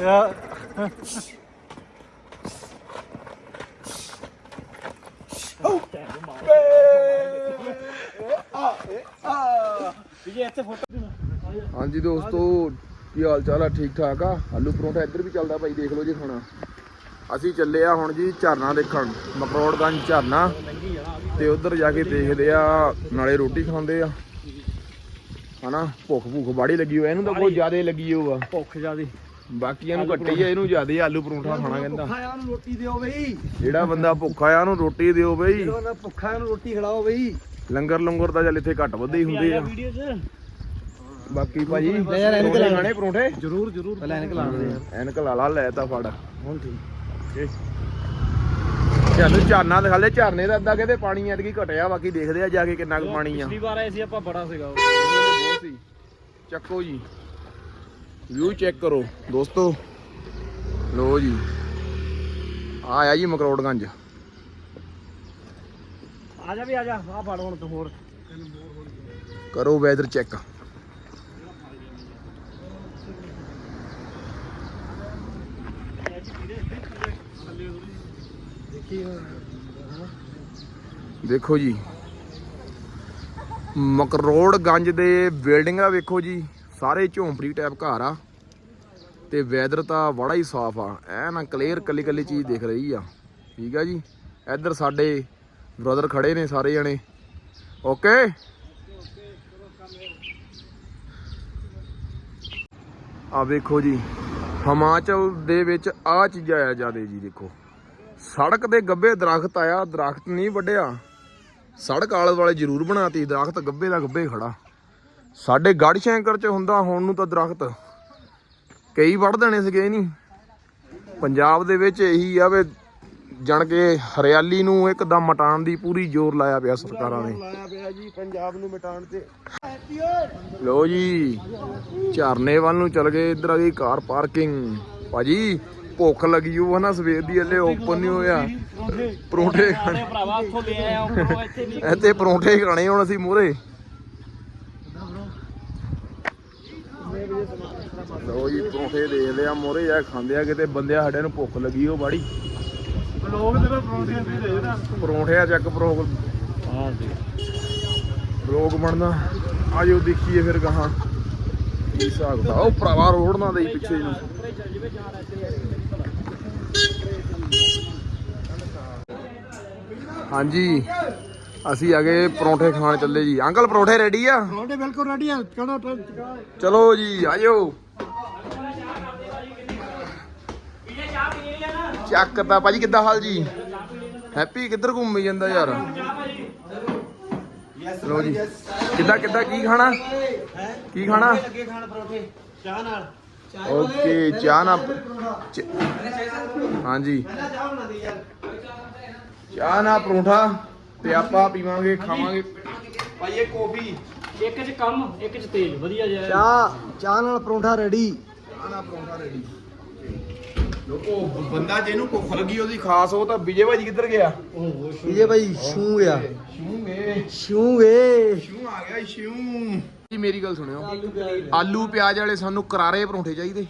ਯਾਰ ਹਾਂਜੀ ਦੋਸਤੋ, ਕੀ ਹਾਲ ਚਾਲ ਆ? ਠੀਕ ਠਾਕ ਆ? ਆਲੂ ਪਰੌਂਠਾ ਇੱਧਰ ਵੀ ਚੱਲਦਾ ਭਾਈ, ਦੇਖ ਲਓ ਜੀ ਖਾਣਾ ਅਸੀਂ ਚੱਲੇ ਆ ਹੁਣ ਜੀ ਝਰਨਾ ਦੇਖਣ, ਮਕਰੋੜਗੰਜ ਝਰਨਾ। ਤੇ ਉੱਧਰ ਜਾ ਕੇ ਦੇਖਦੇ ਆ, ਨਾਲੇ ਰੋਟੀ ਖਾਂਦੇ ਆ। ਹਨਾ ਭੁੱਖ ਭੁੱਖ ਬਾੜੀ ਲੱਗੀ ਹੋਈ ਆ, ਇਹਨੂੰ ਤਾਂ ਬਹੁਤ ਜ਼ਿਆਦਾ ਲੱਗੀ ਹੋਊ ਆ। ਭੁੱਖ ਜਿਆਦੀ। ਬਾਕੀਆਂ ਨੂੰ ਘੱਟੀ ਆ ਇਹਨੂੰ ਜ਼ਿਆਦੇ ਆਲੂ ਪਰੌਂਠਾ ਖਾਣਾ ਕਹਿੰਦਾ। ਭੁੱਖਾ ਆ ਨੂੰ ਰੋਟੀ ਦਿਓ ਬਈ। ਜਿਹੜਾ ਬੰਦਾ ਭੁੱਖਾ ਆ ਉਹਨੂੰ ਰੋਟੀ ਦਿਓ ਬਈ। ਜਿਹੜਾ ਬੰਦਾ ਭੁੱਖਾ ਆ ਨੂੰ ਰੋਟੀ ਖਿਲਾਓ ਬਈ। ਲੰਗਰ ਲੰਗਰ ਤਾਂ ਚੱਲ ਇੱਥੇ ਘੱਟ ਵੱਧ ਹੀ ਹੁੰਦੇ ਆ। ਵੀਡੀਓ 'ਚ ਬਾਕੀ ਭਾਜੀ ਲੈ ਯਾਰ ਐਨਕ ਲਾ। ਖਾਣੇ ਪਰੌਂਠੇ? ਜਰੂਰ ਜਰੂਰ। ਪਹਿਲਾਂ ਐਨਕ ਲਾਉਂਦੇ ਆ। ਐਨਕ ਲਾ ਲਾ ਲੈ ਤਾਂ ਫੜ। ਹੁਣ ਠੀਕ ਤੁਹਾਨੂੰ ਝਰਨਾ ਦਿਖਾ ਲੈ ਝਰਨੇ ਦਾ ਅੱਧਾ ਕਹਿੰਦੇ ਪਾਣੀ ਐਤਕੀ ਘਟਿਆ ਬਾਕੀ ਦੇਖਦੇ ਆ ਜਾ ਕੇ ਕਿੰਨਾ ਕੁ ਪਾਣੀ ਆ। ਪਿਛਲੀ ਵਾਰ ਆਏ ਸੀ ਆਪਾਂ ਬੜਾ ਸੀਗਾ ਚੱਕੋ ਜੀ। ਵਿਊ ਚੈੱਕ ਕਰੋ ਦੋਸਤੋ। ਲੋ ਜੀ। ਆ ਆਇਆ ਜੀ ਮਕਰੋੜਗੰਜ। ਆ ਜਾ ਵੀ ਆ ਜਾ ਆ ਫੜ ਹੁਣ ਤੂੰ ਹੋਰ। ਕਰੋ ਵੈਦਰ ਚੈੱਕ। ਦੇਖੋ ਜੀ। ਮਕਰੋੜਗੰਜ ਦੇ ਬਿਲਡਿੰਗਾਂ ਵੇਖੋ ਜੀ, ਸਾਰੇ ਝੌਂਪੜੀ ਟਾਈਪ ਘਰ ਆ ਤੇ ਵੈਦਰ ਤਾਂ ਬੜਾ ਹੀ ਸਾਫ਼ ਆ। ਐਨ ਕਲੀਅਰ ਕੱਲੀ ਕੱਲੀ ਚੀਜ਼ ਦਿਖ ਰਹੀ ਆ। ਠੀਕ ਆ ਜੀ? ਇੱਧਰ ਸਾਡੇ ਬ੍ਰਦਰ ਖੜੇ ਨੇ ਸਾਰੇ ਜਣੇ। ਓਕੇ ਆ ਵੇਖੋ ਜੀ, ਹਿਮਾਚਲ ਦੇ ਵਿੱਚ ਆ ਚੀਜ਼ਾਂ ਆ ਜਿਆਦੇ ਜੀ, ਦੇਖੋ। ਸੜਕ ਦੇ ਗੱਬੇ ਦਰਖਤ ਆਇਆ, ਦਰਖਤ ਨਹੀਂ ਵੱਢਿਆ। ਸੜਕ ਆਲੇ ਵਾਲੇ ਜ਼ਰੂਰ ਬਣਾਤੀ, ਦਰਖਤ ਗੱਬੇ ਦਾ ਗੱਬੇ ਖੜਾ। ਸਾਡੇ ਗੜ ਸ਼ੈਂਕਰ ਚ ਹੁੰਦਾ ਹੁਣ ਨੂੰ ਤਾਂ ਦਰਖਤ। ਕਈ ਵੱਢ ਦੇਣੇ ਸੀਗੇ ਨਹੀਂ ਪੰਜਾਬ ਦੇ ਵਿੱਚ ਇਹੀ ਆ ਵੇ ਜਣ ਕੇ ਹਰਿਆਲੀ ਨੂੰ ਇੱਕਦਮ ਮਟਾਉਣ ਦੀ ਪੂਰੀ ਜ਼ੋਰ ਲਾਇਆ ਪਿਆ ਸਰਕਾਰਾਂ ਨੇ। ਲਾਇਆ ਪਿਆ ਜੀ ਪੰਜਾਬ ਨੂੰ ਮਟਾਉਣ ਤੇ ਲੋ ਜੀ, ਝਰਨੇ ਵੱਲ ਨੂੰ ਚਲ ਗਏ, ਇੱਧਰ ਆ ਗਈ ਕਾਰ ਪਾਰਕਿੰਗ। ਭਾਜੀ ਭੁੱਖ ਲੱਗੀ ਉਹ ਨਾ ਸਵੇਰ ਦੀ ਹਲੇ ਓਪਨ ਨਹੀਂ ਹੋਇਆ। ਪਰੌਂਠੇ ਖਾਣੇ। ਭਰਾਵਾ ਉੱਥੋਂ ਲੈ ਆਇਆ ਉਹ ਇੱਥੇ ਨਹੀਂ ਇੱਥੇ ਪਰੌਂਠੇ ਖਾਣੇ ਹੁਣ ਅਸੀਂ ਮੂਹਰੇ। ਲੋ ਜੀ ਪਰੌਂਠੇ ਦੇਖਦੇ ਆ ਮੂਹਰੇ ਜਾ ਖਾਂਦੇ ਆ ਕਿਤੇ ਬੰਦਿਆ ਸਾਡੇ ਨੂੰ ਭੁੱਖ ਲੱਗੀ ਉਹ ਬਾੜੀ। ਲੋਕ ਤੇਰਾ ਪਰੌਂਠੇ ਵੀ ਦੇ ਨਾ ਪਰੌਂਠੇ ਆ ਚੱਕ ਪਰੋਗ ਹਾਂ ਜੀ। ਰੋਗ ਬਣਦਾ। ਆਜੋ ਦੇਖੀਏ ਫਿਰ ਗਾਹਾਂ। ਕੀ ਹਿਸਾਬ ਦਾ ਉਹ ਭਰਾਵਾ ਰੋਡ ਨਾ ਦੇਈ ਪਿੱਛੇ ਨੂੰ। ਹਾਂਜੀ। ਅਸੀਂ ਆ ਗਏ ਪਰੌਂਠੇ ਖਾਣ ਚੱਲੇ ਜੀ। ਅੰਕਲ ਪਰੌਂਠੇ ਰੈਡੀ ਆ? ਪਰੌਂਠੇ ਬਿਲਕੁਲ ਰੈਡੀ ਆ। ਚਲੋ ਚਲੋ। ਜੀ ਆਜੋ। ਚੱਕ ਤਾ ਭਾਜੀ ਕਿੱਦਾਂ ਹਾਲ ਜੀ? ਹੈਪੀ ਕਿੱਧਰ ਘੁੰਮੀ ਜਾਂਦਾ ਯਾਰ? ਲੋ ਜੀ। ਕਿੱਦਾਂ ਕਿੱਦਾਂ ਕੀ ਖਾਣਾ? ਕੀ ਖਾਣਾ? ਚਾਹ ਨਾਲ ਓਕੇ ਚਾਹ ਨਾ ਚ- ਹਾਂਜੀ। ਚਾਹ ਬਣਾ ਦੇ ਯਾਰ ਚਾਹ ਨਾ ਪਰੌਂਠਾ ਤੇ ਆਪਾਂ ਪੀਵਾਂਗੇ ਖਾਵਾਂਗੇ। ਭਾਈ ਇਹ ਕੌਫੀ। ਇੱਕ ਚ ਕੰਮ ਇੱਕ ਚ ਤੇਲ ਵਧੀਆ ਜਿਹਾ। ਚਾਹ ਚਾਹ ਨਾਲ ਪਰੌਂਠਾ ਰੈਡੀ ਚਾਹ ਨਾ ਪਰੌਂਠਾ ਰੈਡੀ ਲੋਕੋ ਬੰਦਾ ਜਿਹਨੂੰ ਭੁੱਖ ਲੱਗੀ ਉਹਦੀ ਖਾਸ ਉਹ ਤਾਂ ਵਿਜੇ ਭਾਜੀ ਕਿੱਧਰ ਗਿਆ? ਵਿਜੇ ਭਾਈ ਸ਼ੂ ਗਿਆ। ਸ਼ੂ ਗਏ ਸ਼ੂ ਆ ਗਿਆ ਸ਼ੂ ਜੀ ਮੇਰੀ ਗੱਲ ਸੁਣਿਓ। ਆਲੂ ਪਿਆਜ਼। ਵਾਲੇ ਸਾਨੂੰ ਕਰਾਰੇ ਪਰੌਂਠੇ ਚਾਹੀਦੇ।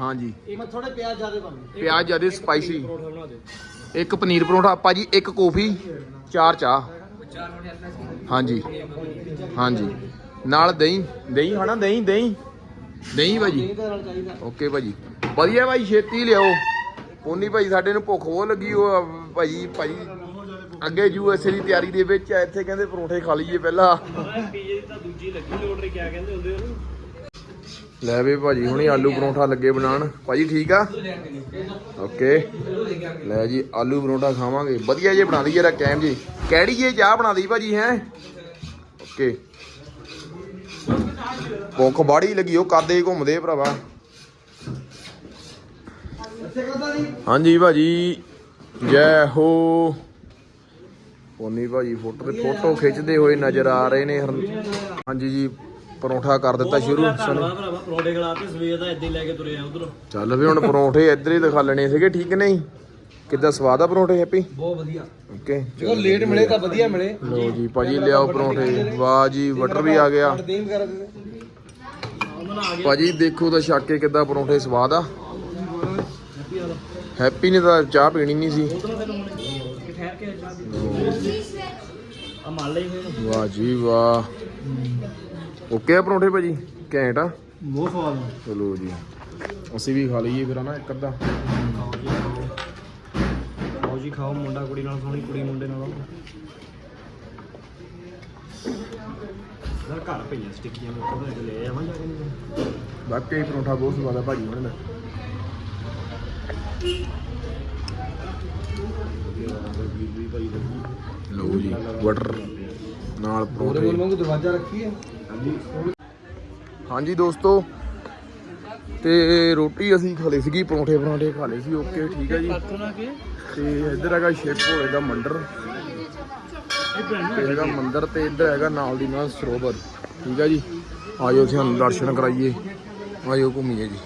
ਹਾਂਜੀ। ਮੈਂ ਥੋੜੇ ਪਿਆਜ਼ ਜ਼ਿਆਦਾ ਪਾਉਂਦੇ ਪਿਆਜ਼ ਜ਼ਿਆਦਾ ਸਪਾਈਸੀ। ਪਰੌਂਠਾ ਬਣਾ ਦੇ ਇੱਕ ਪਨੀਰ ਪਰੌਂਠਾ ਭਾਜੀ ਇੱਕ ਕੌਫੀ, ਚਾਰ ਚਾਹ। ਹਾਂਜੀ ਹਾਂਜੀ। ਨਾਲ ਦਹੀਂ ਦਹੀਂ ਖਾਣਾ, ਦਹੀਂ ਦਹੀਂ। ਦਹੀਂ ਭਾਜੀ। ਓਕੇ ਭਾਜੀ। ਵਧੀਆ ਭਾਈ ਛੇਤੀ ਲਿਆਓ। ਪੋਨੀ ਭਾਈ ਸਾਡੇ ਨੂੰ ਭੁੱਖ ਬਹੁਤ ਲੱਗੀ, ਉਹ ਆ ਭਾਜੀ ਭਾਜੀ ਅੱਗੇ ਯੂਐਸਏ ਦੀ ਤਿਆਰੀ ਦੇ ਵਿੱਚ ਇੱਥੇ ਕਹਿੰਦੇ ਪਰੌਂਠੇ ਖਾ ਲਈਏ ਪਹਿਲਾਂ। ਪੀਜੇ ਦੀ ਤਾਂ ਦੂਜੀ ਲੱਗੀ ਲੋਟਰੀ ਕਿਆ ਕਹਿੰਦੇ ਹੁੰਦੇ ਉਹਨੂੰ? ਲੈ ਵੇ ਭਾਜੀ, ਹੁਣੀ ਆਲੂ ਪਰੌਂਠਾ ਲੱਗੇ ਬਣਾਉਣ। ਭਾਜੀ, ਠੀਕ ਆ? ਓਕੇ। ਲੈ ਜੀ, ਆਲੂ ਪਰੌਂਠਾ ਖਾਵਾਂਗੇ। ਵਧੀਆ ਜੇ ਬਣਾ ਦਈਏ ਜਰਾ ਕੈਮ ਜੀ। ਕਿਹੜੀ ਜੇ ਚਾਹ ਬਣਾ ਦੀ ਭਾਜੀ, ਹੈ? ਓਕੇ। ਭੁੱਖ ਬਾੜੀ ਲੱਗੀ, ਉਹ ਕਰਦੇ ਘੁੰਮਦੇ ਭਰਾਵਾ। ਹਾਂਜੀ ਭਾਜੀ, ਜੈ ਹੋ। ਪੋਨੀ ਭਾਜੀ, ਫੋਟੋ ਤੇ ਫੋਟੋ ਖਿੱਚਦੇ ਹੋਏ ਨਜ਼ਰ ਆ ਰਹੇ ਨੇ। ਹਾਂਜੀ ਜੀ ਪਰੌਂਠਾ ਕਰ ਦਿੱਤਾ ਸ਼ੁਰੂ ਸਾਨੂੰ ਧੰਨਵਾਦ ਭਰਾਵਾ ਪਰੌਂਠੇ ਖਿਲਾਤੇ ਸਵੇਰ ਦਾ ਏਦਾਂ ਹੀ ਲੈ ਕੇ ਤੁਰੇ ਆ ਉਧਰੋਂ। ਚੱਲ ਵੀ ਹੁਣ ਪਰੌਂਠੇ ਇੱਧਰ ਹੀ ਦਿਖਾ ਲੈਣੇ ਸੀਗੇ ਠੀਕ ਨਹੀਂ? ਕਿੱਦਾਂ ਸਵਾਦ ਆ ਪਰੌਂਠੇ ਹੈਪੀ? ਬਹੁਤ ਵਧੀਆ। ਓਕੇ ਜਦੋਂ ਲੇਟ ਮਿਲੇ ਤਾਂ ਵਧੀਆ ਮਿਲੇ। ਲੋ ਜੀ ਭਾਜੀ ਲਿਆਓ ਪਰੌਂਠੇ। ਵਾਹ ਜੀ ਬਟਰ ਵੀ ਆ ਗਿਆ। ਦੇਮ ਕਰ ਭਾਜੀ ਦੇਖੋ ਤਾਂ ਛੱਕ ਕੇ ਕਿੱਦਾਂ ਪਰੌਂਠੇ ਸਵਾਦ ਆ। ਹੈਪੀ ਨੇ ਤਾਂ ਚਾਹ ਪੀਣੀ ਨਹੀਂ ਸੀ। ਵਾਹ ਜੀ ਵਾਹ। ਓਕੇ ਆ ਪਰੌਂਠੇ ਭਾਜੀ? ਘੈਂਟ ਆ? ਬਹੁਤ ਸਵਾਦ ਆ। ਚਲੋ ਜੀ। ਅਸੀਂ ਵੀ ਖਾ ਲਈਏ ਫਿਰ ਹਨਾ ਇੱਕ ਅੱਧਾ। ਆਓ ਜੀ ਖਾਓ। ਮੁੰਡਾ ਕੁੜੀ ਨਾਲ ਸੋਹਣੀ ਕੁੜੀ ਮੁੰਡੇ ਨਾਲ। ਯਾਰ ਘਰ ਪਈਆਂ ਸਟਿੱਕੀਆਂ ਮੇਰੇ ਕੋਲ ਤੇ ਲੈ ਆਵਾਂ ਜਾ ਕੇ ਵਾਕਈ ਪਰੌਂਠਾ ਬਹੁਤ ਸਵਾਦ ਆ ਭਾਜੀ ਉਹਨਾਂ ਦਾ। ਲਓ ਜੀ ਬਟਰ ਨਾਲ ਉਹਦੇ ਪਰੌਂਠੇ ਕੋਲ ਵਾਂਗੂ ਦਰਵਾਜ਼ਾ ਰੱਖੀ ਆ ਹਾਂਜੀ। ਦੋਸਤੋ ਤੇ ਰੋਟੀ ਅਸੀਂ ਖਾ ਲਈ ਸੀਗੀ ਪਰੌਂਠੇ ਪਰੌਂਠੇ ਖਾ ਲਏ ਸੀ ਓਕੇ ਠੀਕ ਹੈ ਜੀ। ਤੇ ਇੱਧਰ ਹੈਗਾ ਸ਼ੇਪ ਭੋਲੇ ਦਾ ਮੰਦਿਰ ਤੇ ਹੈਗਾ ਮੰਦਿਰ ਤੇ ਇੱਧਰ ਹੈਗਾ ਨਾਲ ਦੀ ਨਾਲ ਸਰੋਵਰ ਠੀਕ ਹੈ ਜੀ। ਆਜੋ ਤੁਹਾਨੂੰ ਦਰਸ਼ਨ ਕਰਾਈਏ। ਆਜੋ ਘੁੰਮੀਏ ਜੀ।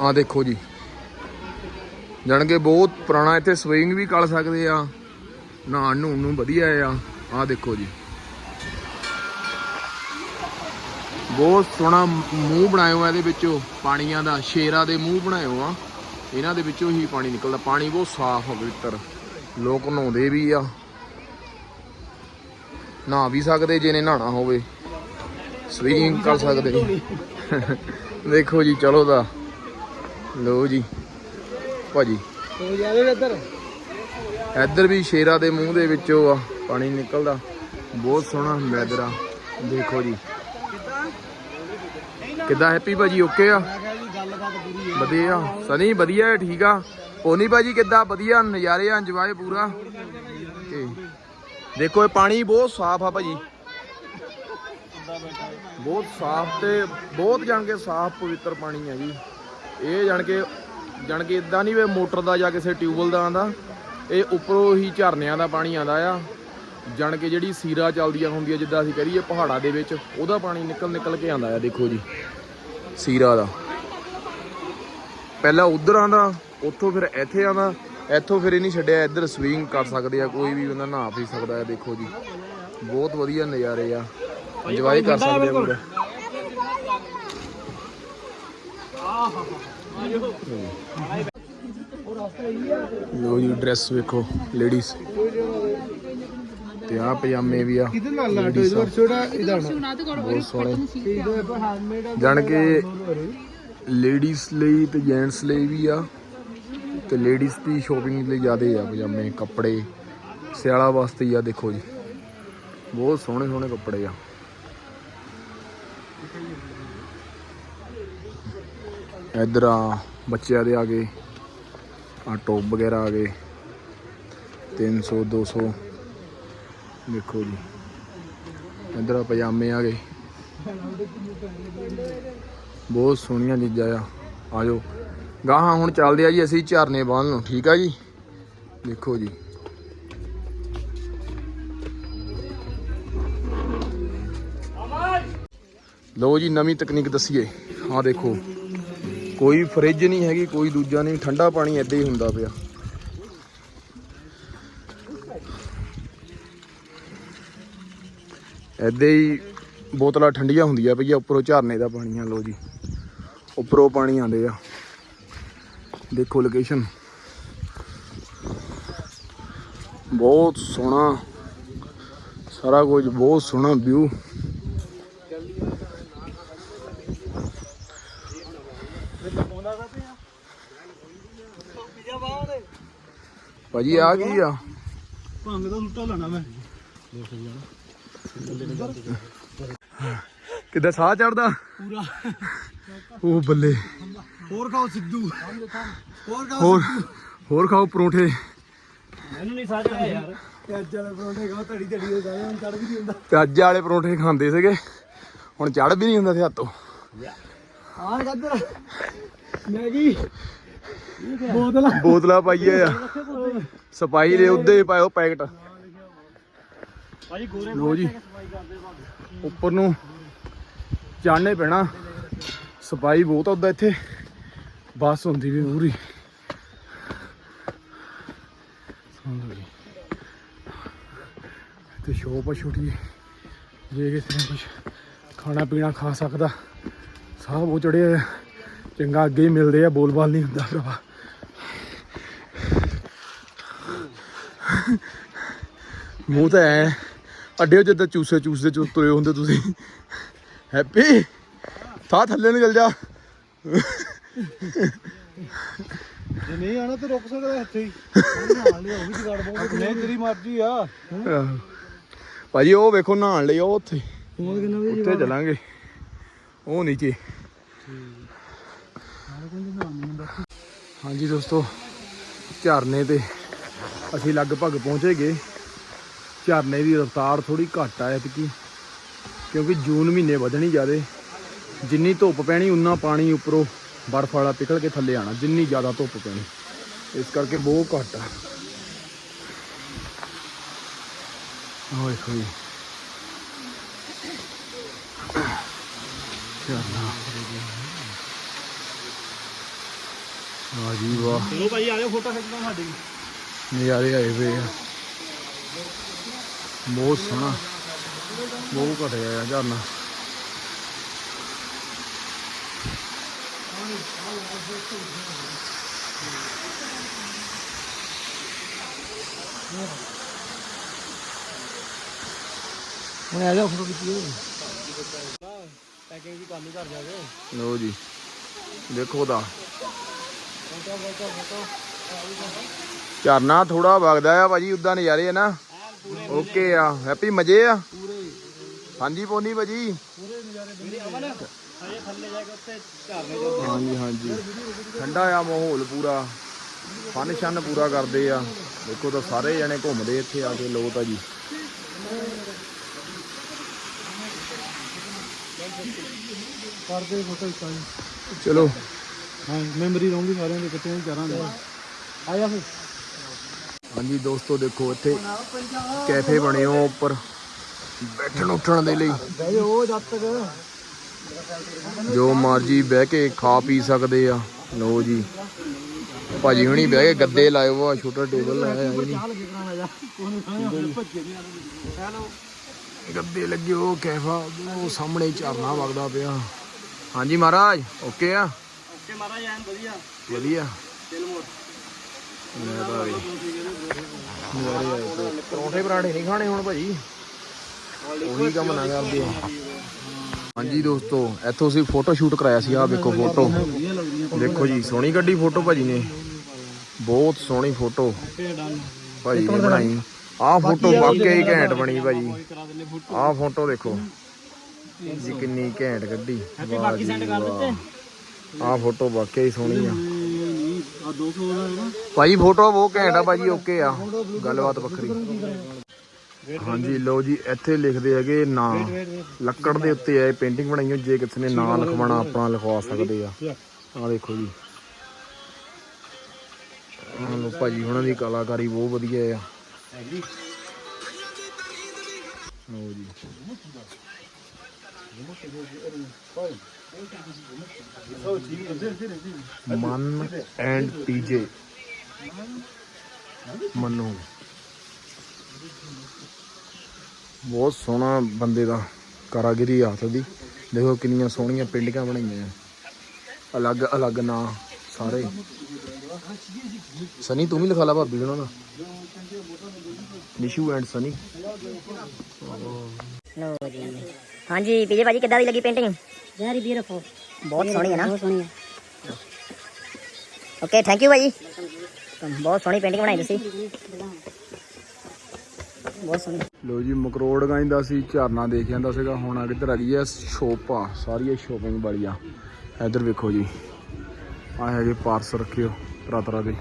ਆ ਦੇਖੋ ਜੀ। ਜਾਣ ਕੇ ਬਹੁਤ ਪੁਰਾਣਾ, ਇੱਥੇ ਸਵਿੰਗ ਵੀ ਕਰ ਸਕਦੇ ਆ। ਨਹਾਉਣ ਨੂੰ ਨੂੰ ਵਧੀਆ ਆ। ਆ ਦੇਖੋ ਜੀ। ਬਹੁਤ ਸੋਹਣਾ ਮੂੰਹ ਬਣਾਇਆ ਹੋਇਆ ਇਹਦੇ ਵਿੱਚੋਂ, ਪਾਣੀਆਂ ਦਾ, ਸ਼ੇਰਾਂ ਦੇ ਮੂੰਹ ਬਣਾਏ ਹੋਏ ਆ। ਇਹਨਾਂ ਦੇ ਵਿੱਚੋਂ ਹੀ ਪਾਣੀ ਨਿਕਲਦਾ, ਪਾਣੀ ਬਹੁਤ ਸਾਫ਼ ਆ ਪਵਿੱਤਰ। ਲੋਕ ਨਹਾਉਂਦੇ ਵੀ ਆ। ਨਹਾ ਵੀ ਸਕਦੇ ਜੇ ਨੇ ਨਹਾਣਾ ਹੋਵੇ। ਸਵੀਮਿੰਗ ਕਰ ਸਕਦੇ। ਦੇਖੋ ਜੀ, ਚਲੋ ਦਾ ਲੋ ਜੀ। ਭਾਜੀ। ਜਾਵੇ ਇੱਧਰ? ਇੱਧਰ ਵੀ ਸ਼ੇਰਾਂ ਦੇ ਮੂੰਹ ਦੇ ਵਿੱਚੋਂ ਆ ਪਾਣੀ ਨਿਕਲਦਾ। ਬਹੁਤ ਸੋਹਣਾ ਮੈਦਰਾ ਦੇਖੋ ਜੀ। ਕਿੱਦਾਂ ਹੈਪੀ ਭਾਜੀ ਓਕੇ ਆ? ਵਧੀਆ। ਸਨੀ ਵਧੀਆ ਹੈ ਠੀਕ ਆ? ਪੋਨੀ ਭਾਜੀ ਕਿੱਦਾਂ? ਵਧੀਆ ਨਜ਼ਾਰੇ ਆ ਇੰਜੋਏ ਪੂਰਾ? ਦੇਖੋ ਇਹ ਪਾਣੀ ਬਹੁਤ ਸਾਫ਼ ਆ ਭਾਜੀ। ਬਹੁਤ ਸਾਫ਼ ਤੇ ਬਹੁਤ ਜਾਣ ਕੇ ਸਾਫ਼ ਪਵਿੱਤਰ ਪਾਣੀ ਆ ਜੀ। ਇਹ ਜਾਣ ਕੇ ਜਾਣ ਕਿ ਇਦਾਂ ਨਹੀਂ ਵੀ ਮੋਟਰ ਦਾ ਜਾਂ ਕਿਸੇ ਟਿਊਬਵੈਲ ਦਾ ਆਂਦਾ ਇਹ ਉੱਪਰੋਂ ਹੀ ਝਰਨਿਆਂ ਦਾ ਪਾਣੀ ਆਂਦਾ ਆ। ਜਾਣ ਕੇ ਜਿਹੜੀ ਸੀਰਾ ਚੱਲਦੀਆਂ ਹੁੰਦੀਆਂ, ਜਿੱਦਾਂ ਅਸੀਂ ਕਰੀਏ ਪਹਾੜਾਂ ਦੇ ਵਿੱਚ, ਉਹਦਾ ਪਾਣੀ ਨਿਕਲ ਨਿਕਲ ਕੇ ਆਂਦਾ ਆ, ਦੇਖੋ ਜੀ, ਸੀਰਾ ਦਾ। ਪਹਿਲਾਂ ਉਧਰ ਆਂਦਾ ਉੱਥੋਂ ਫਿਰ ਇੱਥੇ ਆਂਦਾ ਇੱਥੋਂ ਫਿਰ ਇਹ ਨਹੀਂ ਛੱਡਿਆ, ਇੱਧਰ ਸਵਿੰਗ ਕਰ ਸਕਦੇ ਆ, ਕੋਈ ਵੀ ਬੰਦਾ ਨਹਾ ਵੀ ਸਕਦਾ ਹੈ ਦੇਖੋ ਜੀ। ਬਹੁਤ ਵਧੀਆ ਨਜ਼ਾਰੇ ਆ। ਇੰਜੋਏ ਕਰ ਸਕਦੇ ਆ ਪੂਰਾ ਲੋ ਜੀ ਡਰੈਸ ਵੇਖੋ ਲੇਡੀਜ਼ ਤੇ ਆ ਪਜਾਮੇ ਵੀ ਆ ਕਿਹਦੇ ਨਾਲ ਲਾਟੋ ਇਹਦੇ ਪਰ ਛੋੜਾ ਹੋਣਾ ਬਹੁਤ ਸੋਹਣੇ। ਇਹਦੇ ਪਰ ਹੈਂਡਮੇਡ ਆ ਜਾਣ ਕੇ ਲੇਡੀਜ਼ ਲਈ ਤੇ ਜੈਂਟਸ ਲਈ ਵੀ ਆ ਤੇ ਲੇਡੀਜ਼ ਦੀ ਸ਼ੋਪਿੰਗ ਲਈ ਜ਼ਿਆਦੇ ਆ ਪਜਾਮੇ ਕੱਪੜੇ। ਸਿਆਲਾ ਵਾਸਤੇ ਆ ਦੇਖੋ ਜੀ। ਬਹੁਤ ਸੋਹਣੇ ਸੋਹਣੇ ਕੱਪੜੇ ਆ। ਇੱਧਰ ਆ ਬੱਚਿਆਂ ਦੇ ਆ ਗਏ। ਆ ਟੋਪ ਵਗੈਰਾ ਆ ਗਏ। 300 200 ਦੇਖੋ ਜੀ। ਇੱਧਰ ਆ ਪਜਾਮੇ ਆ ਗਏ। ਬਹੁਤ ਸੋਹਣੀਆਂ ਚੀਜ਼ਾਂ ਆ। ਆਜੋ। ਗਾਹਾਂ ਹੁਣ ਚੱਲਦੇ ਆ ਜੀ ਅਸੀਂ ਝਰਨੇ ਬੰਨ ਨੂੰ, ਠੀਕ ਆ ਜੀ? ਦੇਖੋ ਜੀ। ਲਓ ਜੀ, ਨਵੀਂ ਤਕਨੀਕ ਦੱਸੀਏ। ਆਹ ਦੇਖੋ। ਕੋਈ ਫਰਿੱਜ ਨਹੀਂ ਹੈਗੀ, ਕੋਈ ਦੂਜਾ ਨਹੀਂ, ਠੰਡਾ ਪਾਣੀ ਏਦਾਂ ਹੀ ਹੁੰਦਾ ਪਿਆ। ਏਦਾਂ ਹੀ ਬੋਤਲਾਂ ਠੰਡੀਆਂ ਹੁੰਦੀਆਂ ਪਈਆਂ, ਉੱਪਰੋਂ ਝਰਨੇ ਦਾ ਪਾਣੀ ਆ ਲੋ ਜੀ। ਉੱਪਰੋਂ ਪਾਣੀ ਆਉਂਦੇ ਆ। ਦੇਖੋ ਲੋਕੇਸ਼ਨ ਬਹੁਤ ਸੋਹਣਾ, ਸਾਰਾ ਕੁਝ ਬਹੁਤ ਸੋਹਣਾ ਵਿਊ ਭਾਜੀ ਆ ਕੀ ਆ? ਭੰਗ ਦਾ ਲੁੱਟਾ ਲੈਣਾ ਮੈਂ। ਕਿੱਦਾਂ ਸਾਹ ਚੜਦਾ? ਪੂਰਾ। ਉਹ ਬੱਲੇ। ਹੋਰ ਖਾਓ ਸਿੱਧੂ। ਹੋਰ ਖਾਓ ਹੋਰ ਹੋਰ ਖਾਓ ਪਰੌਂਠੇ। ਮੈਨੂੰ ਨਹੀਂ ਸਾਜ ਆਇਆ ਯਾਰ। ਅੱਜ ਵਾਲੇ ਪਰੌਂਠੇ ਖਾਓ ਧੜੀ ਧੜੀ ਹੋ ਜਾਏ ਹੁਣ ਚੜ ਵੀ ਨਹੀਂ ਹੁੰਦਾ। ਤੇ ਅੱਜ ਵਾਲੇ ਪਰੌਂਠੇ ਖਾਂਦੇ ਸੀਗੇ ਹੁਣ ਚੜ ਵੀ ਨਹੀਂ ਹੁੰਦਾ ਤੇ ਹੱਥੋਂ। ਆਹ ਗੱਦਰ ਮੈਗੀ। ਬੋਤਲ। ਬੋਤਲਾਂ ਪਾਈਏ ਆ। ਸਪਾਈ ਦੇ ਉੱਦੇ ਪਾਇਓ ਪੈਕਟ। ਭਾਜੀ ਗੋਰੇ ਲੋ ਜੀ। ਉੱਪਰ ਨੂੰ ਚੜਨੇ ਪੈਣਾ। ਸਪਾਈ ਬਹੁਤ ਆਉਂਦਾ ਇੱਥੇ। ਬੱਸ ਹੁੰਦੀ ਵੀ ਪੂਰੀ। ਸੁਣ ਜੀ ਤੇ ਸ਼ੋਪ ਆ ਛੋਟੀ। ਜੇ ਕਿਸੇ ਨੇ ਕੁਝ ਖਾਣਾ ਪੀਣਾ ਖਾ ਸਕਦਾ। ਸਾਹ ਉਹ ਚੜਿਆ ਚੰਗਾ ਅੱਗੇ ਮਿਲਦੇ ਆ ਬੋਲਬਾਲ ਨਹੀਂ ਹੁੰਦਾ ਭਰਾਵਾ। ਮੂੰਹ ਤਾਂ ਐ ਅੱਡੇ ਜਿੱਦਾਂ ਚੂਸੇ ਚੂਸਦੇ ਚੂ ਤੁਰੇ ਹੁੰਦੇ ਤੁਸੀਂ। ਹੈਪੀ। ਥਾ ਥੱਲੇ ਨੂੰ ਚਲ ਜਾ। ਜੇ ਨਹੀਂ ਆਣਾ ਤਾਂ ਰੁਕ ਸਕਦਾ ਇੱਥੇ ਹੀ। ਨਾਲ ਲਿਆ ਉਹ ਵੀ ਜਗਾੜ ਬਹੁਤ ਨਹੀਂ ਤੇਰੀ ਮਰਜ਼ੀ ਆ। ਆਹੋ। ਭਾਜੀ ਉਹ ਵੇਖੋ ਨਹਾਣ ਲਈ ਉਹ ਉੱਥੇ। ਫੋਨ ਕਿੰਨਾ ਵਜੇ ਉੱਥੇ ਚਲਾਂਗੇ। ਉਹ ਨੀਚੇ। ਹਾਂਜੀ ਦੋਸਤੋ ਝਰਨੇ ਤੇ ਅਸੀਂ ਲਗਭਗ ਪਹੁੰਚੇ ਗਏ। ਝਰਨੇ ਦੀ ਰਫ਼ਤਾਰ ਥੋੜੀ ਘੱਟ ਆ ਐਤਕੀ, ਕਿਉਂਕਿ ਜੂਨ ਮਹੀਨੇ ਵਧਣੀ ਜ਼ਿਆਦੇ। ਜਿੰਨੀ ਧੁੱਪ ਪੈਣੀ, ਉਨਾ ਪਾਣੀ ਉੱਪਰੋਂ ਬਰਫ਼ ਵਾਲਾ ਪਿਘਲ ਕੇ ਥੱਲੇ ਆਣਾ ਜਿੰਨੀ ਜ਼ਿਆਦਾ ਧੁੱਪ ਪੈਣੀ। ਇਸ ਕਰਕੇ ਬਹੁਤ ਘੱਟ ਆ। ਓਏ ਹੋਏ। ਝਰਨਾ। ਵਾਹ ਜੀ ਵਾਹ। ਚਲੋ ਭਾਈ ਆਜੋ ਫੋਟੋ ਖਿੱਚਦਾ ਸਾਡੀ ਨਜ਼ਾਰੇ ਆਏ ਹੋਏ ਆ। ਬਹੁਤ ਸੋਹਣਾ। ਬਹੁਤ ਘਟਿਆ ਆ ਝਰਨਾ। ਹੁਣ ਆ ਜਾ ਫੋਟੋ ਖਿੱਚੀਏ ਪੈਕਿੰਗ ਵੀ ਕੰਮ ਹੀ ਕਰ ਜਾਵੇ ਲੋ ਜੀ ਦੇਖੋ ਦਾ ਝਰਨਾ ਥੋੜਾ ਵਗਦਾ ਆ ਭਾਜੀ, ਉਦਾਂ ਨਜ਼ਾਰੇ ਆ ਨਾ। ਓਕੇ ਆ ਹੈਪੀ ਮਜ਼ੇ ਆ। ਹਾਂਜੀ ਪੋਨੀ ਭਾਜੀ। ਹਾਂਜੀ ਹਾਂਜੀ। ਠੰਡਾ ਆ ਮਾਹੌਲ ਪੂਰਾ। ਫਨ ਸ਼ਨ ਪੂਰਾ ਕਰਦੇ ਆ। ਦੇਖੋ ਤਾਂ ਸਾਰੇ ਜਣੇ ਘੁੰਮਦੇ ਇੱਥੇ ਆ ਕੇ ਲੋ ਤਾਂ ਜੀ। ਕਰਦੇ ਫੋਟੋ ਚਲੋ। ਹਾਂ ਮੈਮਰੀ ਰਹੂੰਗੀ ਸਾਰਿਆਂ ਦੇ ਕਿਤੇ ਚਾਰਾਂ ਦੇ। ਆ ਫਿਰ। ਹਾਂਜੀ ਦੋਸਤੋ ਦੇਖੋ ਇੱਥੇ ਕੈਫੇ ਬਣੇ ਹੋ ਉੱਪਰ ਬੈਠਣ ਉੱਠਣ ਦੇ ਲਈ। ਜੋ ਮਰਜ਼ੀ ਬਹਿ ਕੇ ਖਾ ਪੀ ਸਕਦੇ ਆ। ਲੋ ਜੀ। ਭਾਜੀ ਹੁਣੀ ਬਹਿ ਕੇ ਗੱਦੇ ਲਾਏ ਹੋਆ ਛੋਟਾ ਟੇਬਲ ਲਾਇਆ ਹੈ ਨਹੀਂ ਗੱਦੇ ਲੱਗੇ ਉਹ ਕੈਫਾ ਉਹ ਸਾਹਮਣੇ ਝਰਨਾ ਵਗਦਾ ਪਿਆ। ਹਾਂਜੀ ਮਹਾਰਾਜ ਓਕੇ ਆ? ਓਕੇ ਮਹਾਰਾਜ ਐਨ ਵਧੀਆ। ਵਧੀਆ। ਮੋੜ। ਮੈਂ ਤਾਂ ਨਜ਼ਾਰੇ ਆਏ ਪਏ। ਪਰੌਂਠੇ ਪਰਾਂਠੇ ਨਹੀਂ ਖਾਣੇ ਹੁਣ ਭਾਜੀ ਉਹੀ ਕੰਮ ਨਾ ਕਰਦੇ ਹਾਂਜੀ ਦੋਸਤੋ, ਇੱਥੋਂ ਅਸੀਂ ਫੋਟੋ ਸ਼ੂਟ ਕਰਾਇਆ ਸੀ, ਆਹ ਵੇਖੋ ਫੋਟੋ ਦੇਖੋ ਜੀ, ਸੋਹਣੀ ਕੱਢੀ ਫੋਟੋ ਭਾਜੀ ਨੇ। ਬਹੁਤ ਸੋਹਣੀ ਫੋਟੋ ਭਾਜੀ ਨੇ ਬਣਾਈ। ਆਹ ਫੋਟੋ ਵਾਕਿਆ ਘੈਂਟ ਬਣੀ ਭਾਜੀ। ਆਹ ਫੋਟੋ ਦੇਖੋ। ਜੀ, ਕਿੰਨੀ ਘੈਂਟ ਕੱਢੀ ਵਾਹ ਜੀ, ਵਾਹ। ਆਹ ਫੋਟੋ ਵਾਕਿਆ ਸੋਹਣੀ ਆ। ਆ 200 ਦਾ ਹੈ ਨਾ ਭਾਜੀ ਫੋਟੋ ਬਹੁਤ ਘੈਂਟ ਆ ਭਾਜੀ ਓਕੇ ਆ। ਗੱਲਬਾਤ ਵੱਖਰੀ। ਹਾਂਜੀ, ਲਓ ਜੀ, ਇੱਥੇ ਲਿਖਦੇ ਹੈਗੇ ਨਾਂ। ਲੱਕੜ ਦੇ ਉੱਤੇ ਐ ਪੇਂਟਿੰਗ ਬਣਾਈ ਹੋਈ, ਜੇ ਕਿਸੇ ਨੇ ਨਾਂ ਲਿਖਵਾਉਣਾ ਆਪਣਾ ਲਿਖਵਾ ਸਕਦੇ ਆ। ਆਹ ਦੇਖੋ ਜੀ। ਆਹ ਲਓ ਭਾਜੀ, ਉਹਨਾਂ ਦੀ ਕਲਾਕਾਰੀ ਬਹੁਤ ਵਧੀਆ ਆ। ਲਓ ਜੀ। ਮਨ ਐਂਡ ਪੀਜੇ। ਮਨੂ। ਬਹੁਤ ਸੋਹਣਾ ਬੰਦੇ ਦਾ ਕਾਰਾਗਰੀ ਹੱਥ ਦੀ ਦੇਖੋ ਕਿੰਨੀਆਂ ਸੋਹਣੀਆਂ ਪਿੰਡੀਆਂ ਬਣਾਈਆਂ। ਅਲੱਗ ਅਲੱਗ ਨਾਂ ਸਾਰੇ। ਸਨੀ, ਤੂੰ ਵੀ ਲਿਖਾ ਲਾ ਭਾਬੀ ਉਹਨਾਂ ਦਾ ਨਿਸ਼ੂ ਐਂਡ ਸਨੀ। ਲੋ ਜੀ। ਹਾਂਜੀ, ਪੀਜੇ ਭਾਜੀ, ਕਿੱਦਾਂ ਦੀ ਲੱਗੀ ਪੇਂਟਿੰਗ ਵੈਰੀ ਬਿਊਟੀਫੁਲ ਬਹੁਤ ਸੋਹਣੀ ਹੈ ਨਾ? ਬਹੁਤ ਸੋਹਣੀ ਹੈ। ਓਕੇ ਥੈਂਕ ਯੂ ਭਾਜੀ ਬਹੁਤ ਸੋਹਣੀ ਪੇਂਟਿੰਗ ਬਣਾਈ ਤੁਸੀਂ। ਬਹੁਤ ਸੋਹਣੀ। ਲੋ ਜੀ ਮਕਰੋੜ ਗਾਂ ਦਾ ਸੀ ਝਰਨਾ ਦੇਖ ਜਾਂਦਾ ਸੀਗਾ ਹੁਣ ਆ ਕਿੱਧਰ ਆ ਗਈ ਐ ਸ਼ੋਪਾ ਸਾਰੀਆਂ ਸ਼ੋਪਿੰਗ ਵਾਲੀਆਂ। ਇੱਧਰ ਵੇਖੋ ਜੀ ਆ ਹੈਗੇ ਪਾਰਸ ਰੱਖਿਓ ਤਰ੍ਹਾਂ ਤਰ੍ਹਾਂ ਦੇ।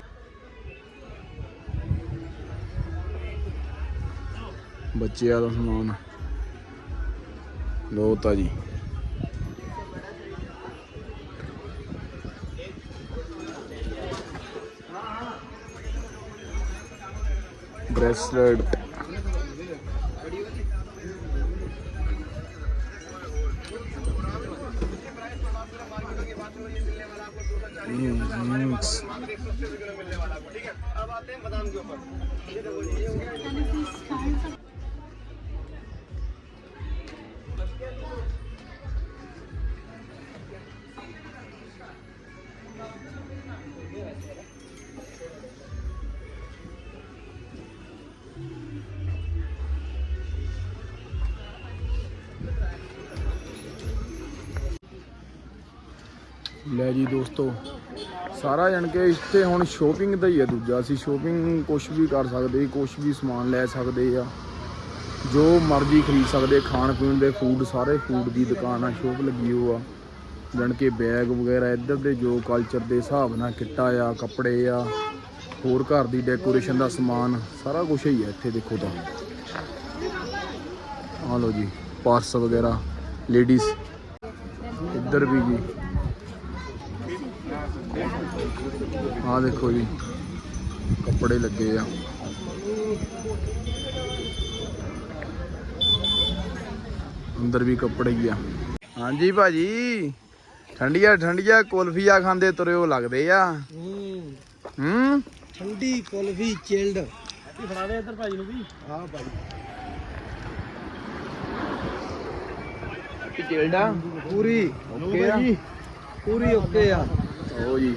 ਬੱਚਿਆਂ ਦਾ ਸਮਾਨ। ਲੋ ਤਾ ਜੀ। wrestled ਜੀ ਦੋਸਤੋ। ਸਾਰਾ ਜਾਣ ਕੇ ਇੱਥੇ ਹੁਣ ਸ਼ੋਪਿੰਗ ਦਾ ਹੀ ਆ ਦੂਜਾ। ਅਸੀਂ ਸ਼ੋਪਿੰਗ ਕੁਝ ਵੀ ਕਰ ਸਕਦੇ ਕੁਝ ਵੀ ਸਮਾਨ ਲੈ ਸਕਦੇ ਆ। ਜੋ ਮਰਜ਼ੀ ਖਰੀਦ ਸਕਦੇ, ਖਾਣ ਪੀਣ ਦੇ ਫੂਡ ਸਾਰੇ ਫੂਡ ਦੀ ਦੁਕਾਨ ਆ ਸ਼ੋਪ ਲੱਗੀ ਹੋ ਆ। ਜਾਣ ਕੇ ਬੈਗ ਵਗੈਰਾ ਇੱਧਰ ਦੇ ਜੋ ਕਲਚਰ ਦੇ ਹਿਸਾਬ ਨਾਲ ਕਿੱਟਾ ਆ, ਕੱਪੜੇ ਆ, ਹੋਰ ਘਰ ਦੀ ਡੈਕੋਰੇਸ਼ਨ ਦਾ ਸਮਾਨ, ਸਾਰਾ ਕੁਝ ਹੀ ਆ ਇੱਥੇ ਦੇਖੋ ਤਾਂ। ਆ ਲਓ ਜੀ ਪਰਸ ਵਗੈਰਾ ਲੇਡੀਜ਼ ਇੱਧਰ ਵੀ ਜੀ। ਆ ਦੇਖੋ ਜੀ ਕੱਪੜੇ ਲੱਗੇ ਆ। ਅੰਦਰ ਵੀ ਕੱਪੜੇ ਹੀ ਆ। ਹਾਂਜੀ ਭਾਜੀ ਠੰਡੀਆਂ ਠੰਡੀਆਂ ਕੁਲਫੀਆਂ ਖਾਂਦੇ ਤੁਰੇ ਉਹ ਲੱਗਦੇ ਆ। ਹੂੰ। ਠੰਡੀ ਕੁਲਫੀ ਚਿਲਡ। ਇਹ ਫੜਾ ਦੇ ਇੱਧਰ ਭਾਜੀ ਨੂੰ ਵੀ। ਆ ਭਾਈ ਚਿਲਡਾ ਪੂਰੀ। ਓਕੇ ਆ। ਪੂਰੀ ਓਕੇ ਆ। ਉਹ ਜੀ।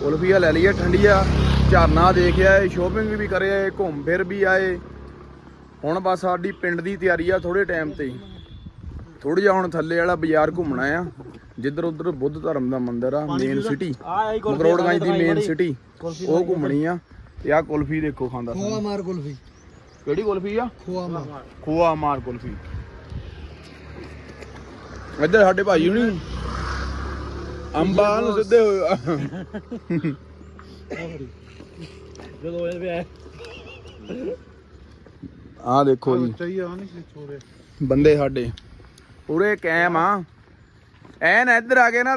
ਕੁਲਫੀਆਂ ਲੈ ਲਈਏ ਠੰਡੀਆਂ ਝਰਨਾ ਦੇਖਿਆ ਸ਼ੋਪਿੰਗ ਵੀ ਕਰਿਆ ਘੁੰਮ ਫਿਰ ਵੀ ਆਏ। ਹੁਣ ਬਸ ਸਾਡੀ ਪਿੰਡ ਦੀ ਤਿਆਰੀ ਆ ਥੋੜੇ ਟਾਈਮ ਤੇ ਥੋੜਾ ਜਿਹਾ ਹੁਣ ਥੱਲੇ ਵਾਲਾ ਬਾਜ਼ਾਰ ਘੁੰਮਣਾ ਆ। ਜਿੱਧਰ ਉਧਰ ਬੁੱਧ ਧਰਮ ਦਾ ਮੰਦਿਰ ਆ ਮੇਨ ਸਿਟੀ ਆ ਮਗਰੋੜਗੰਜ ਦੀ ਮੇਨ ਸਿਟੀ ਉਹ ਘੁੰਮਣੀ ਆ ਤੇ ਆ ਕੁਲਫੀ ਦੇਖੋ ਖਾਂਦਾ ਖੋਆ। ਮਾਰ ਕੁਲਫੀ। ਕਿਹੜੀ ਕੁਲਫੀ ਆ? ਖੋਆ ਮਾਰ। ਖੋਆ ਮਾਰ ਕੁਲਫੀ। ਇੱਧਰ ਸਾਡੇ ਭਾਈ ਹੁਣੀ। ਅੰਬਾਂ ਨੂੰ ਸਿੱਧੇ ਹੋਏ ਆ। ਜਦੋਂ ਇਹ ਵੀ ਆਏ ਆਹ ਦੇਖੋ ਜੀ। ਚਾਹੀਏ ਆ ਨਹੀਂ ਛੋੜੇ ਬੰਦੇ ਸਾਡੇ। ਪੂਰੇ ਕੈਮ ਆ। ਐਨ ਇੱਧਰ ਆ ਕੇ ਨਾ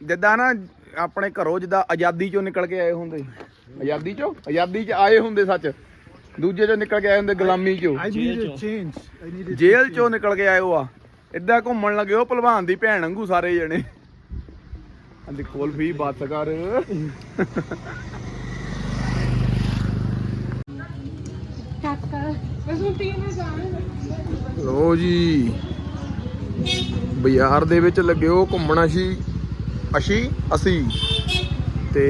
ਜਿੱਦਾਂ ਨਾ ਆਪਣੇ ਘਰੋਂ ਜਿੱਦਾਂ ਆਜ਼ਾਦੀ ਚੋਂ ਨਿਕਲ ਕੇ ਆਏ ਹੁੰਦੇ। ਆਜ਼ਾਦੀ ਚੋਂ? ਆਜ਼ਾਦੀ ਚ ਆਏ ਹੁੰਦੇ ਸੱਚ। ਦੂਜੇ ਚੋਂ ਨਿਕਲ ਕੇ ਆਏ ਹੁੰਦੇ ਗੁਲਾਮੀ ਚੋਂ। ਜੇਲ੍ਹ ਚੋਂ। ਨਿਕਲ ਕੇ ਆਏ ਹੋ ਆ। ਇੱਦਾਂ ਘੁੰਮਣ ਲੱਗੇ ਉਹ ਭਲਵਾਨ ਦੀ ਭੈਣ ਵਾਂਗੂ ਸਾਰੇ ਜਣੇ। ਅੰਦੀ ਕੋਲ ਵੀ ਬਾਤ ਕਰ ਲੋ ਜੀ। ਬਾਜ਼ਾਰ ਦੇ ਵਿੱਚ ਲੱਗੇ ਉਹ ਘੁੰਮਣਾ ਸੀ ਅਸੀਂ ਅਸੀਂ। ਤੇ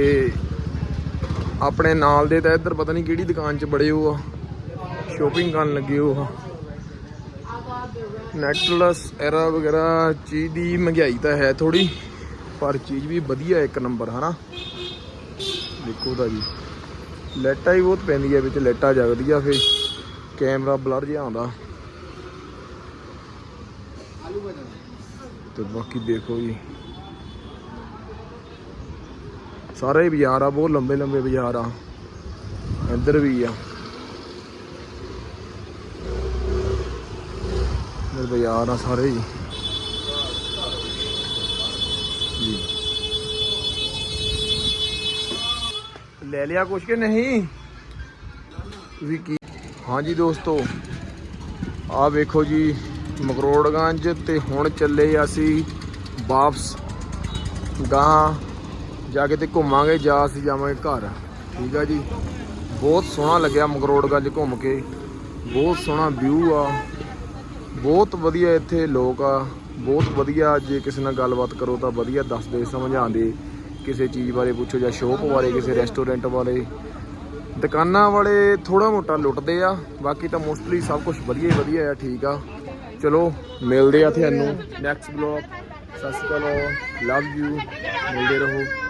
ਆਪਣੇ ਨਾਲ ਦੇ ਤਾਂ ਇੱਧਰ ਪਤਾ ਨਹੀਂ ਕਿਹੜੀ ਦੁਕਾਨ 'ਚ ਬੜੇ ਹੋ ਆ। ਸ਼ੋਪਿੰਗ ਕਰਨ ਲੱਗੇ ਉਹ ਆ। ਨੈਕਲਸ ਐਰਾ ਵਗੈਰਾ ਚੀਜ਼ ਦੀ ਮਹਿੰਗਾਈ ਤਾਂ ਹੈ ਥੋੜੀ ਪਰ ਚੀਜ਼ ਵੀ ਵਧੀਆ ਇੱਕ ਨੰਬਰ, ਹਨਾ? ਦੇਖੋ ਤਾਂ ਜੀ। ਲਾਈਟਾਂ ਹੀ ਬਹੁਤ ਪੈਂਦੀਆਂ ਵਿੱਚ, ਲਾਈਟਾਂ ਜਗਦੀਆਂ ਫੇ ਕੈਮਰਾ ਬਲਰ ਜਿਹਾ ਆਉਂਦਾ। ਤੇ ਬਾਕੀ ਦੇਖੋ ਜੀ। ਸਾਰੇ ਬਾਜ਼ਾਰ ਆ, ਬਹੁਤ ਲੰਬੇ ਲੰਬੇ ਬਾਜ਼ਾਰ ਆ। ਇੱਧਰ ਵੀ ਆ। ਬਾਜ਼ਾਰ ਆ ਸਾਰੇ ਹੀ ਜੀ। ਲੈ ਲਿਆ ਕੁਛ ਕਿ ਨਹੀਂ? ਤੁਸੀਂ ਕੀ? ਹਾਂਜੀ ਦੋਸਤੋ ਆ ਵੇਖੋ ਜੀ, ਮਕਰੋੜਗੰਜ ਤੇ ਹੁਣ ਚੱਲੇ ਅਸੀਂ ਵਾਪਸ। ਗਾਂ ਜਾ ਕੇ ਤੇ ਘੁੰਮਾਂਗੇ, ਜਾਂ ਅਸੀਂ ਜਾਵਾਂਗੇ ਘਰ। ਠੀਕ ਆ ਜੀ? ਬਹੁਤ ਸੋਹਣਾ ਲੱਗਿਆ ਮਕਰੋੜਗੰਜ ਘੁੰਮ ਕੇ। ਬਹੁਤ ਸੋਹਣਾ ਵਿਊ ਆ। ਬਹੁਤ ਵਧੀਆ ਇੱਥੇ ਲੋਕ ਆ। ਬਹੁਤ ਵਧੀਆ ਜੇ ਕਿਸੇ ਨਾਲ ਗੱਲਬਾਤ ਕਰੋ ਤਾਂ ਵਧੀਆ ਦੱਸਦੇ, ਸਮਝਾਉਂਦੇ। ਕਿਸੇ ਚੀਜ਼ ਬਾਰੇ ਪੁੱਛੋ ਜਾਂ ਸ਼ੋਪ ਬਾਰੇ, ਕਿਸੇ ਰੈਸਟੋਰੈਂਟ ਬਾਰੇ। ਦੁਕਾਨਾਂ ਵਾਲੇ ਥੋੜਾ ਮੋਟਾ ਲੁੱਟਦੇ ਆ, ਬਾਕੀ ਤਾਂ ਮੋਸਟਲੀ ਸਭ ਕੁਝ ਵਧੀਆ ਹੀ ਵਧੀਆ ਆ, ਠੀਕ ਆ। ਚਲੋ, ਮਿਲਦੇ ਆ ਤੁਹਾਨੂੰ ਨੈਕਸਟ ਬਲੌਗ ਸਤਿ ਸ਼੍ਰੀ ਅਕਾਲ ਲਵ ਯੂ ਮਿਲਦੇ ਰਹੋ।